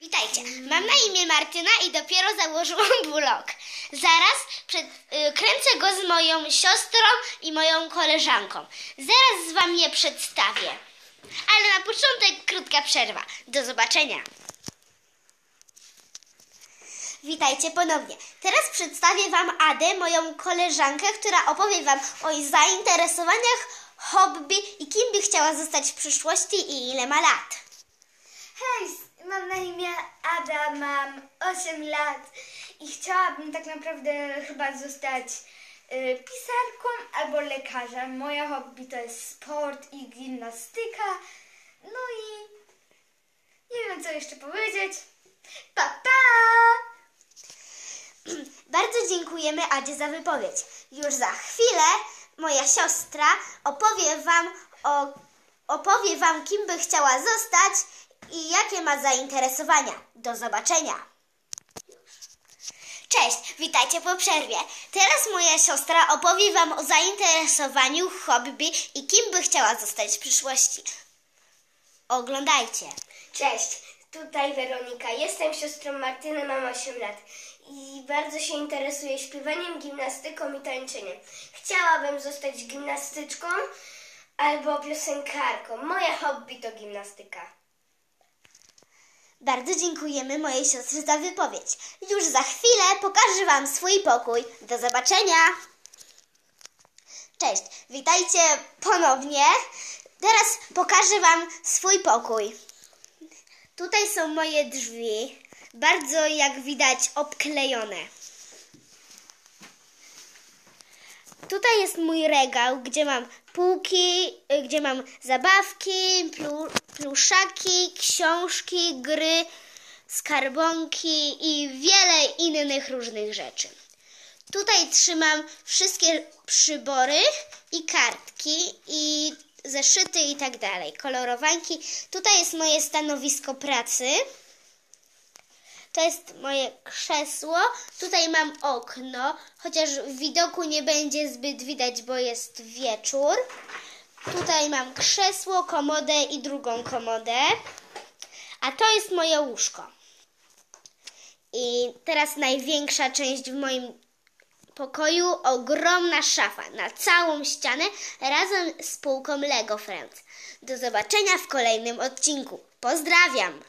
Witajcie, mam na imię Martyna i dopiero założyłam blog. Zaraz przed, y, kręcę go z moją siostrą i moją koleżanką. Zaraz wam je przedstawię. Ale na początek krótka przerwa. Do zobaczenia. Witajcie ponownie. Teraz przedstawię Wam Adę, moją koleżankę, która opowie Wam o jej zainteresowaniach, hobby i kim by chciała zostać w przyszłości i ile ma lat. Hej, mam na imię Ada, mam 8 lat i chciałabym tak naprawdę chyba zostać y, pisarką albo lekarzem. Moje hobby to jest sport i gimnastyka. No i nie wiem co jeszcze powiedzieć. Pa, pa! Bardzo dziękujemy Adzie za wypowiedź. Już za chwilę moja siostra opowie wam, o, opowie wam, kim by chciała zostać i jakie ma zainteresowania. Do zobaczenia. Cześć, witajcie po przerwie. Teraz moja siostra opowie wam o zainteresowaniu, hobby i kim by chciała zostać w przyszłości. Oglądajcie. Cześć, tutaj Weronika. Jestem siostrą Martyny, mam 8 lat i bardzo się interesuję śpiewaniem, gimnastyką i tańczeniem. Chciałabym zostać gimnastyczką albo piosenkarką. Moje hobby to gimnastyka. Bardzo dziękujemy mojej siostrze za wypowiedź. Już za chwilę pokażę Wam swój pokój. Do zobaczenia! Cześć, witajcie ponownie. Teraz pokażę Wam swój pokój. Tutaj są moje drzwi, bardzo jak widać obklejone. Tutaj jest mój regał, gdzie mam półki, y, gdzie mam zabawki, plu, pluszaki, książki, gry, skarbonki i wiele innych różnych rzeczy. Tutaj trzymam wszystkie przybory i kartki i zeszyty i tak dalej, kolorowanki. Tutaj jest moje stanowisko pracy. To jest moje krzesło. Tutaj mam okno, chociaż widoku nie będzie zbyt widać, bo jest wieczór. Tutaj mam krzesło, komodę i drugą komodę. A to jest moje łóżko. I teraz największa część w moim pokoju ogromna szafa na całą ścianę razem z półką Lego Friends. Do zobaczenia w kolejnym odcinku. Pozdrawiam!